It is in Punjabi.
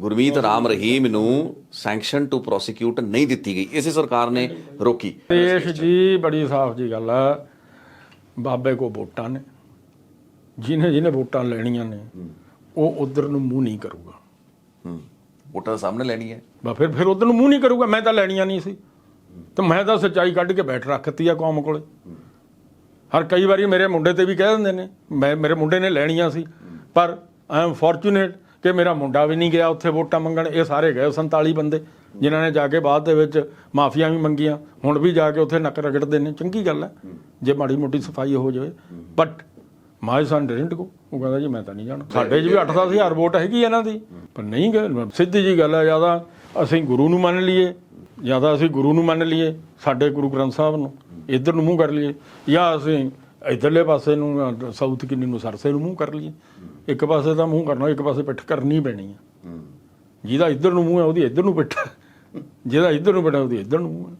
ਗੁਰਮੀਤ ਰਾਮ ਰਹੀਮ ਨੂੰ ਸੈਂਕਸ਼ਨ ਟੂ ਪ੍ਰੋਸੀਕਿਊਟ ਨਹੀਂ ਦਿੱਤੀ ਗਈ। ਇਸੇ ਸਰਕਾਰ ਨੇ ਰੋਕੀ। ਦੇਸ਼ ਜੀ ਬੜੀ ਸਾਫ਼ ਜੀ ਗੱਲ ਆ। ਬਾਬੇ ਕੋ ਵੋਟਾਂ ਨੇ। ਜਿਹਨੇ ਜਿਹਨੇ ਵੋਟਾਂ ਲੈਣੀਆਂ ਨੇ ਉਹ ਉਧਰ ਨੂੰ ਮੂੰਹ ਨਹੀਂ ਕਰੂਗਾ। ਹੂੰ। ਵੋਟਾਂ ਦਾ ਸਾਹਮਣੇ ਲੈਣੀ ਹੈ। ਬਾ ਫਿਰ ਫਿਰ ਉਧਰ ਨੂੰ ਮੂੰਹ ਨਹੀਂ ਕਰੂਗਾ। ਮੈਂ ਤਾਂ ਲੈਣੀਆਂ ਨਹੀਂ ਸੀ। ਤੇ ਮੈਂ ਤਾਂ ਸੱਚਾਈ ਕੱਢ ਕੇ ਬੈਠ ਰੱਖਤੀ ਆ ਕੌਮ ਕੋਲੇ। ਹਰ ਕਈ ਵਾਰੀ ਮੇਰੇ ਮੁੰਡੇ ਤੇ ਵੀ ਕਹਿ ਦਿੰਦੇ ਨੇ ਮੈਂ ਮੇਰੇ ਮੁੰਡੇ ਨੇ ਲੈਣੀਆਂ ਸੀ। ਪਰ ਆਈ ਐਮ ਫੋਰਚੂਨੇਟ ਕਿ ਮੇਰਾ ਮੁੰਡਾ ਵੀ ਨਹੀਂ ਗਿਆ, ਉੱਥੇ ਵੋਟਾਂ ਮੰਗਣ। ਇਹ ਸਾਰੇ ਗਏ 47 ਬੰਦੇ, ਜਿਨ੍ਹਾਂ ਨੇ ਜਾ ਕੇ ਬਾਅਦ ਦੇ ਵਿੱਚ ਮਾਫੀਆਂ ਵੀ ਮੰਗੀਆਂ। ਹੁਣ ਵੀ ਜਾ ਕੇ ਉੱਥੇ ਨੱਕ ਰਗੜਦੇ ਨੇ। ਚੰਗੀ ਗੱਲ ਹੈ, ਜੇ ਮਾੜੀ ਮੋਟੀ ਸਫ਼ਾਈ ਹੋ ਜਾਵੇ। ਬਟ ਮਾਈ ਸਨ ਡਿਡਨਟ ਗੋ ਉਹ ਕਹਿੰਦਾ ਜੀ, ਮੈਂ ਤਾਂ ਨਹੀਂ ਜਾਣਾ। ਸਾਡੇ 'ਚ ਵੀ 8-10 ਹਜ਼ਾਰ ਵੋਟ ਹੈਗੀ ਇਹਨਾਂ ਦੀ। ਪਰ ਨਹੀਂ ਗਏ। ਸਿੱਧੀ ਜੀ ਗੱਲ ਹੈ ਜ਼ਿਆਦਾ ਅਸੀਂ ਗੁਰੂ ਨੂੰ ਮੰਨ ਲਈਏ ਜ਼ਿਆਦਾ ਅਸੀਂ ਗੁਰੂ ਨੂੰ ਮੰਨ ਲਈਏ, ਸਾਡੇ ਗੁਰੂ ਗ੍ਰੰਥ ਸਾਹਿਬ ਨੂੰ, ਇੱਧਰ ਨੂੰ ਮੂੰਹ ਕਰ ਲਈਏ। ਜਾਂ ਅਸੀਂ ਇਧਰਲੇ ਪਾਸੇ ਨੂੰ ਸਾਊਥ ਕਿੰਨੀ ਨੂੰ ਸਰਸੇ ਨੂੰ ਮੂੰਹ ਕਰ ਲਈਏ। ਇੱਕ ਪਾਸੇ ਦਾ ਮੂੰਹ ਕਰਨਾ ਇੱਕ ਪਾਸੇ ਪਿੱਠ ਕਰਨੀ ਪੈਣੀ ਹੈ। ਜਿਹਦਾ ਇੱਧਰ ਨੂੰ ਮੂੰਹ ਹੈ ਉਹਦੀ ਇੱਧਰ ਨੂੰ ਪਿੱਠ। ਜਿਹਦਾ ਇੱਧਰ ਨੂੰ ਬਣਾ ਉਹਦੀ ਇੱਧਰ ਨੂੰ ਮੂੰਹ ਹੈ।